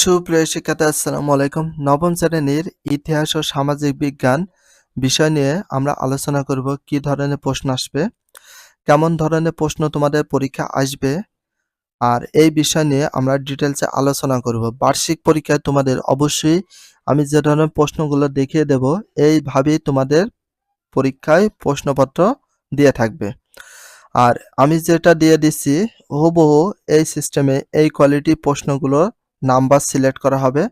সুপ্রিয় শিক্ষার্থী, আসসালামু আলাইকুম। নবম শ্রেণির ইতিহাস ও সামাজিক বিজ্ঞান বিষয় নিয়ে আমরা আলোচনা করব, কি ধরনের প্রশ্ন আসবে, কেমন ধরনের প্রশ্ন তোমাদের পরীক্ষা আসবে, আর এই বিষয় নিয়ে আমরা ডিটেলসে আলোচনা করব। বার্ষিক পরীক্ষায় তোমাদের অবশ্যই আমি যে ধরনের প্রশ্নগুলো দেখিয়ে দেব, এইভাবেই তোমাদের পরীক্ষায় প্রশ্নপত্র দিয়ে থাকবে। আর আমি যেটা দিয়ে দিচ্ছি, হুবহু এই সিস্টেমে এই কোয়ালিটি প্রশ্নগুলো নাম্বার সিলেক্ট করা হবে।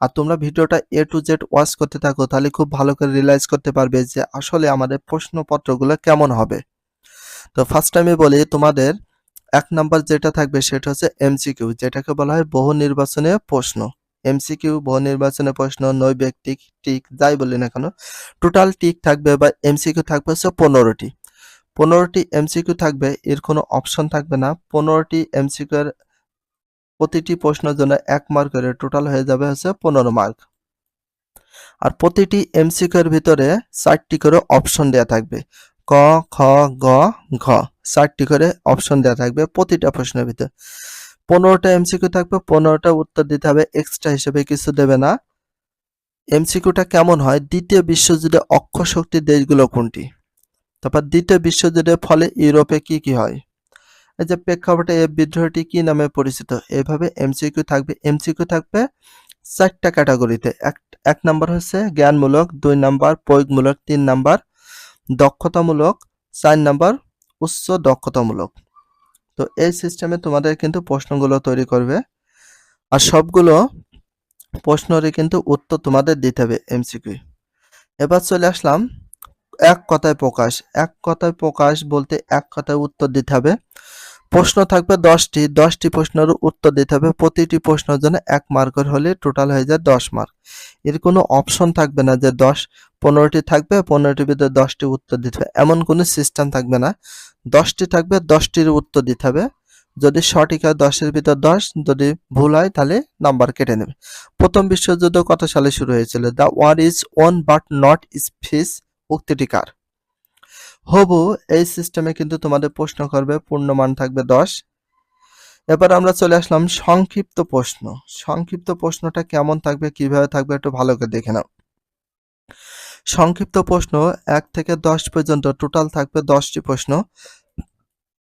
আর তোমরা ভিডিওটা এ টু জেড ওয়াচ করতে থাকো, তাহলে খুব ভালো করে রিয়েলাইজ করতে পারবে যে আসলে আমাদের প্রশ্নপত্রগুলো কেমন হবে। তো ফার্স্ট আমি বলি তোমাদের এক নাম্বার যেটা থাকবে সেটা হচ্ছে এমসিকিউ যেটাকে বলা হয় বহু নির্বাচনে প্রশ্ন। এমসিকিউ বহু নির্বাচনে প্রশ্ন নৈব্যক্তিক টিক যাই বলি না কেন টোটাল টিক থাকবে বা এমসিকিউ থাকবে হচ্ছে পনেরোটি। পনেরোটি এমসিকিউ থাকবে, এর কোনো অপশন থাকবে না। পনেরোটি এমসিকিউ প্রতিটি প্রশ্নের জন্য এক মার্ক করে টোটাল হয়ে যাবে হচ্ছে পনেরো মার্ক আর প্রতিটি এমসিকিউ এর ভিতরে চারটি করে অপশন দেওয়া থাকবে। ক, খ, গ, ঘ, চারটি করে অপশন দেওয়া থাকবে প্রতিটা প্রশ্নের ভিতরে। পনেরোটা এমসিকিউ থাকবে, পনেরোটা উত্তর দিতে হবে এক্সট্রা হিসেবে কিছু দেবে না। এমসিকিউটা কেমন হয়? দ্বিতীয় বিশ্বযুদ্ধে অক্ষ শক্তির দেশগুলো কোনটি? তারপর দ্বিতীয় বিশ্বযুদ্ধের ফলে ইউরোপে কি কি হয়? যে প্রেক্ষাপটে এই বিদ্রোহটি কি নামে পরিচিত? এভাবে এমসিকিউ থাকবে। এমসিকিউ থাকবে চারটা ক্যাটাগরিতে। এক এক নাম্বার হচ্ছে জ্ঞানমূলক, দুই নাম্বার প্রয়োগমূলক, তিন নাম্বার দক্ষতামূলক, চার নাম্বার উচ্চ দক্ষতামূলক। তো এই সিস্টেমে তোমাদের কিন্তু প্রশ্নগুলো তৈরি করবে। আর সবগুলো প্রশ্নেরই কিন্তু উত্তর তোমাদের দিতে হবে এমসিকিউ এবার চলে আসলাম এক কথায় প্রকাশ। এক কথায় প্রকাশ বলতে এক কথায় উত্তর দিতে হবে। প্রশ্ন থাকবে দশটি দশটি প্রশ্নের উত্তর দিতে হবে, প্রতিটি প্রশ্নের জন্য এক মার্কের হলে টোটাল হয়ে যায় দশ মার্ক এর কোনো অপশন থাকবে না যে দশ, পনেরোটি থাকবে, পনেরোটির ভিতরে দশটি উত্তর দিতে হবে। এমন কোনো সিস্টেম থাকবে না। দশটি থাকবে, দশটির উত্তর দিতে হবে। যদি সঠিক হয় দশের ভিতর দশ, যদি ভুল হয় তাহলে নাম্বার কেটে নেবে। প্রথম বিশ্বযুদ্ধ কত সালে শুরু হয়েছিল? The war is won but not is peace উক্তিটি কার? হবু, এই সিস্টেমে কিন্তু তোমাদের প্রশ্ন করবে, পূর্ণমান থাকবে দশ। এবার আমরা চলে আসলাম সংক্ষিপ্ত প্রশ্ন। সংক্ষিপ্ত প্রশ্নটা কেমন থাকবে, কীভাবে থাকবে, একটু ভালো করে দেখে নাও। সংক্ষিপ্ত প্রশ্ন, এক থেকে দশ পর্যন্ত টোটাল থাকবে দশটি প্রশ্ন।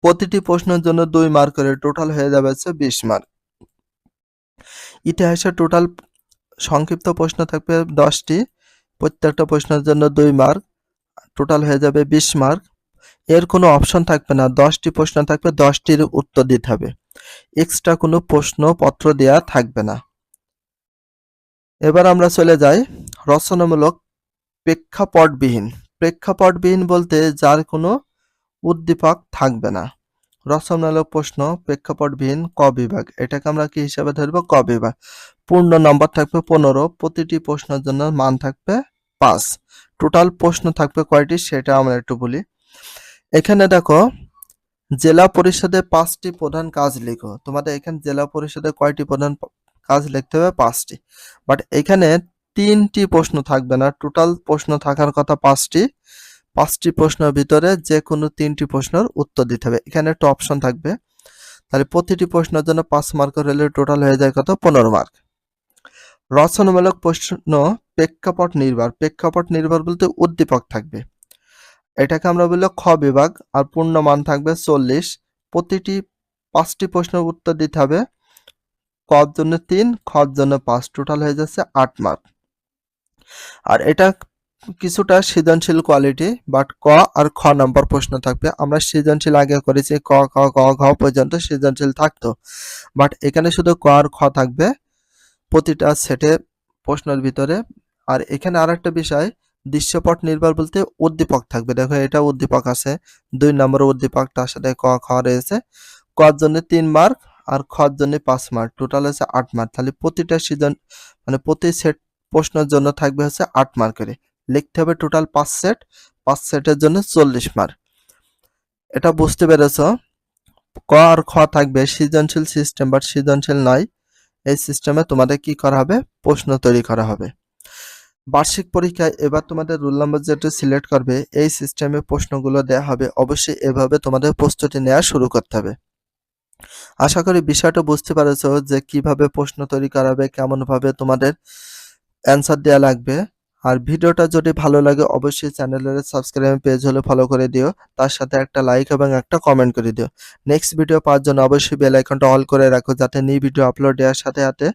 প্রতিটি প্রশ্নের জন্য দুই মার্ক করে টোটাল হয়ে যাবে হচ্ছে বিশ মার্ক ইতিহাসের টোটাল সংক্ষিপ্ত প্রশ্ন থাকবে দশটি। প্রত্যেকটা প্রশ্নের জন্য দুই মার্ক টোটাল হয়ে যাবে বিশ মার্ক এর কোনো অপশন থাকবে না। দশটি প্রশ্ন থাকবে, দশটির উত্তর দিতে হবে। এক্সট্রা কোনো প্রশ্নপত্র দেয়া থাকবে না। এবার আমরা চলে যাই রচনামূলক প্রেক্ষাপটবিহীন। প্রেক্ষাপটবিহীন বলতে যার কোনো উদ্দীপক থাকবে না। রচনামূলক প্রশ্ন প্রেক্ষাপটবিহীন ক বিভাগ। এটাকে আমরা কি হিসাবে ধরবো? ক বিভাগ। পূর্ণ নম্বর থাকবে পনেরো। প্রতিটি প্রশ্নের জন্য মান থাকবে পাঁচ। টোটাল প্রশ্ন থাকবে কয়টি সেটা আমরা একটু বলি। এখানে দেখো, জেলা পরিষদে পাঁচটি প্রধান কাজ লিখো। তোমাদের এখানে জেলা পরিষদে কয়টি প্রধান কাজ লিখতে হবে? পাঁচটি। বাট এখানে তিনটি প্রশ্ন থাকবে না। টোটাল প্রশ্ন থাকার কথা পাঁচটি। পাঁচটি প্রশ্নের ভিতরে যে কোনো তিনটি প্রশ্নের উত্তর দিতে হবে। এখানে একটা অপশন থাকবে। তাহলে প্রতিটি প্রশ্নের জন্য পাঁচ মার্ক হলে টোটাল হয়ে যায় কত? পনেরো মার্ক রচনামূলক প্রশ্ন প্রেক্ষাপট নির্ভর। প্রেক্ষাপট নির্ভর বলতে উদ্দীপক থাকবে। এটাকে আমরা বলল খ বিভাগ, আর পূর্ণ মান থাকবে চল্লিশ। প্রতিটি পাঁচটি প্রশ্নের উত্তর দিতে হবে। কর জন্য তিন, খর জন্য পাঁচ। টোটাল হয়ে যাচ্ছে আট মার্ক আর এটা কিছুটা সৃজনশীল কোয়ালিটি বাট ক আর খ নম্বর প্রশ্ন থাকবে। আমরা সৃজনশীল আগে করেছি, ক খ ক, ঘ পর্যন্ত সৃজনশীল থাকতো। বাট এখানে শুধু ক আর খ থাকবে। প্রতিটা সেটে প্রশ্নের ভিতরে। আর এখানে আর একটা বিষয়, দৃশ্যপট নির্ভর বলতে উদ্দীপক থাকবে। দেখো, এটা উদ্দীপক আছে। দুই নম্বর উদ্দীপক, তার সাথে ক, খ রয়েছে। কর জন্য তিন মার্ক আর খর জন্য পাঁচ মার্ক টোটাল হচ্ছে আট মার্ক তাহলে প্রতিটা সিজন মানে প্রতি সেট প্রশ্নের জন্য থাকবে হচ্ছে আট মার্কের লিখতে হবে টোটাল পাঁচ সেট পাঁচ সেটের জন্য চল্লিশ মার্ক এটা বুঝতে পেরেছ? ক আর খ থাকবে সৃজনশীল সিস্টেম বা সৃজনশীল নয়। এই সিস্টেমে তোমাদের কি করা হবে? প্রশ্ন তৈরি করা হবে। বার্ষিক পরীক্ষায় এবার তোমাদের রোল নাম্বার যেটা সিলেক্ট করবে, এই সিস্টেমে প্রশ্নগুলো দেওয়া হবে। অবশ্যই এভাবে তোমাদের প্রস্তুতি নেওয়া শুরু করতে হবে। আশা করি বিষয়টা বুঝতে পারছ যে কীভাবে প্রশ্ন তৈরি করাবে কেমনভাবে তোমাদের অ্যান্সার দেওয়া লাগবে। আর ভিডিওটা যদি ভালো লাগে, অবশ্যই চ্যানেলের সাবস্ক্রাইব পেজ হলে ফলো করে দিও। তার সাথে একটা লাইক এবং একটা কমেন্ট করে দিও। নেক্সট ভিডিও পাওয়ার জন্য অবশ্যই বেল আইকনটা অল করে রাখো, যাতে নিউ ভিডিও আপলোড দেওয়ার সাথে সাথে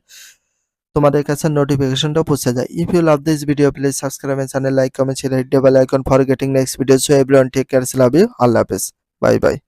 তোমাদের কাছে নোটিফিকেশনটা পৌঁছে যায়। If you love this video please subscribe my channel like comment share hit bell icon for getting next video so everyone take care love you আল্লাহ হাফেজ বাই বাই